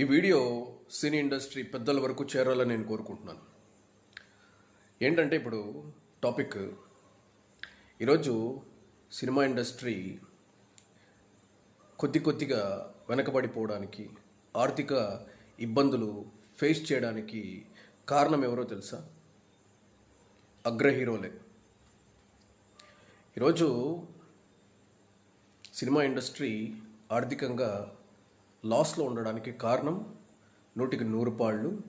ఈ video cine industry పెద్దల వరకు చేరాలని నేను కోరుకుంటున్నాను. ఏంటంటే ఇప్పుడు టాపిక్ ఈరోజు సినిమా ఇండస్ట్రీ కొద్ది కొద్దిగా వెనకబడిపోవడానికి ఆర్థిక ఇబ్బందులు ఫేస్ చేయడానికి కారణం ఎవరో తెలుసా? అగ్ర హీరోలే ఈరోజు సినిమా ఇండస్ట్రీ ఆర్థికంగా లాస్లో ఉండడానికి కారణం నూటికి నూరు పాళ్ళు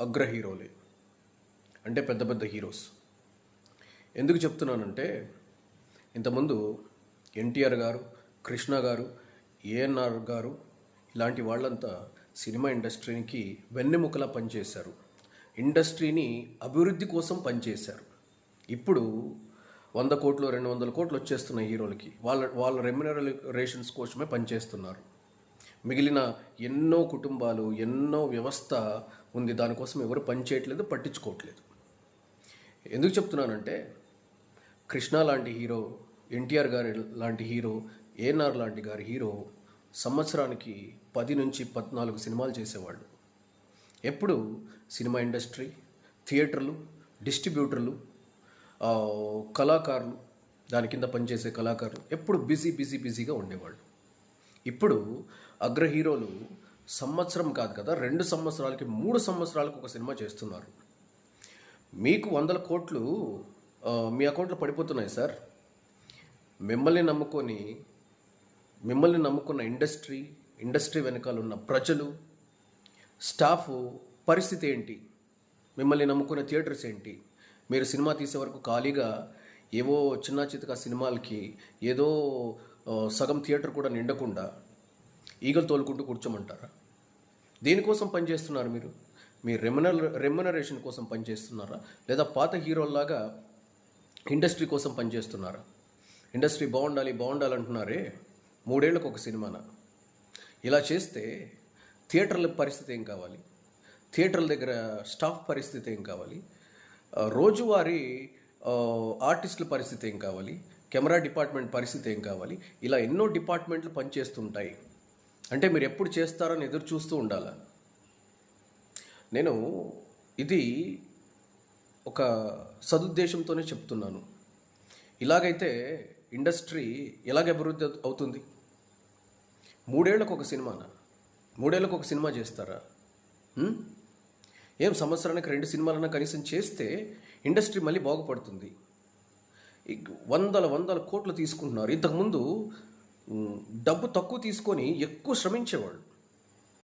అగ్ర హీరోలే అంటే పెద్ద పెద్ద హీరోస్. ఎందుకు చెప్తున్నానంటే ఇంతకుముందు ఎన్టీఆర్ గారు కృష్ణ గారు ఏఎన్ఆర్ గారు ఇలాంటి వాళ్ళంతా సినిమా ఇండస్ట్రీకి వెన్నెముకలా పనిచేశారు. ఇండస్ట్రీని అభివృద్ధి కోసం పనిచేశారు. ఇప్పుడు వంద కోట్లు రెండు వందల కోట్లు వచ్చేస్తున్న హీరోలకి. వాళ్ళ వాళ్ళ రెమ్యునరేషన్స్ కోసమే పనిచేస్తున్నారు. మిగిలిన ఎన్నో కుటుంబాలు ఎన్నో వ్యవస్థ ఉంది. దానికోసం ఎవరు పనిచేయట్లేదు పట్టించుకోవట్లేదు. ఎందుకు చెప్తున్నానంటే కృష్ణ లాంటి హీరో ఎన్టీఆర్ గారి లాంటి హీరో ఏఎన్ఆర్ లాంటి గారి హీరో సంవత్సరానికి పది నుంచి పద్నాలుగు సినిమాలు చేసేవాళ్ళు. ఎప్పుడు? సినిమా ఇండస్ట్రీ థియేటర్లు డిస్ట్రిబ్యూటర్లు కళాకారులు దాని కింద పనిచేసే కళాకారులు ఎప్పుడు? బిజీ బిజీ బిజీగా ఉండేవాళ్ళు. ఇప్పుడు అగ్ర హీరోలు సంవత్సరం కాదు కదా రెండు సంవత్సరాలకి మూడు సంవత్సరాలకు ఒక సినిమా చేస్తున్నారు. మీకు వందల కోట్లు మీ అకౌంట్లో పడిపోతున్నాయి సార్. మిమ్మల్ని నమ్ముకొని మిమ్మల్ని నమ్ముకున్న ఇండస్ట్రీ ఇండస్ట్రీ వెనకాల ఉన్న ప్రజలు స్టాఫ్ పరిస్థితి ఏంటి? మిమ్మల్ని నమ్ముకునే థియేటర్స్ ఏంటి? మీరు సినిమా తీసే వరకు ఖాళీగా ఏవో చిన్న చితక సినిమాలకి ఏదో సగం థియేటర్ కూడా నిండకుండా ఈగలు తోలుకుంటూ కూర్చోమంటారా? దేనికోసం పనిచేస్తున్నారు మీరు? మీ రెమ్యునర్ రెమ్యునరేషన్ కోసం పనిచేస్తున్నారా? లేదా పాత హీరోల్లాగా ఇండస్ట్రీ కోసం పనిచేస్తున్నారా? ఇండస్ట్రీ బాగుండాలి బాగుండాలి అంటున్నారే మూడేళ్ళకు ఒక సినిమానా? ఇలా చేస్తే థియేటర్ల పరిస్థితి ఏం కావాలి? థియేటర్ల దగ్గర స్టాఫ్ పరిస్థితి ఏం కావాలి? రోజువారీ ఆర్టిస్టుల పరిస్థితి ఏం కావాలి? కెమెరా డిపార్ట్మెంట్ పరిస్థితి ఏం కావాలి? ఇలా ఎన్నో డిపార్ట్మెంట్లు పనిచేస్తుంటాయి. అంటే మీరు ఎప్పుడు చేస్తారని ఎదురు చూస్తూ ఉండాలా? నేను ఇది ఒక సదుద్దేశంతోనే చెప్తున్నాను. ఇలాగైతే ఇండస్ట్రీ ఎలాగ అభివృద్ధి అవుతుంది? మూడేళ్ళకు ఒక సినిమానా? మూడేళ్ళకు ఒక సినిమా చేస్తారా? ఏం సంవత్సరానికి రెండు సినిమాలన్నా కనీసం చేస్తే ఇండస్ట్రీ మళ్ళీ బాగుపడుతుంది. వందల వందల కోట్లు తీసుకుంటున్నారు. ఇంతకుముందు డబ్బు తక్కువ తీసుకొని ఎక్కువ శ్రమించేవాళ్ళు.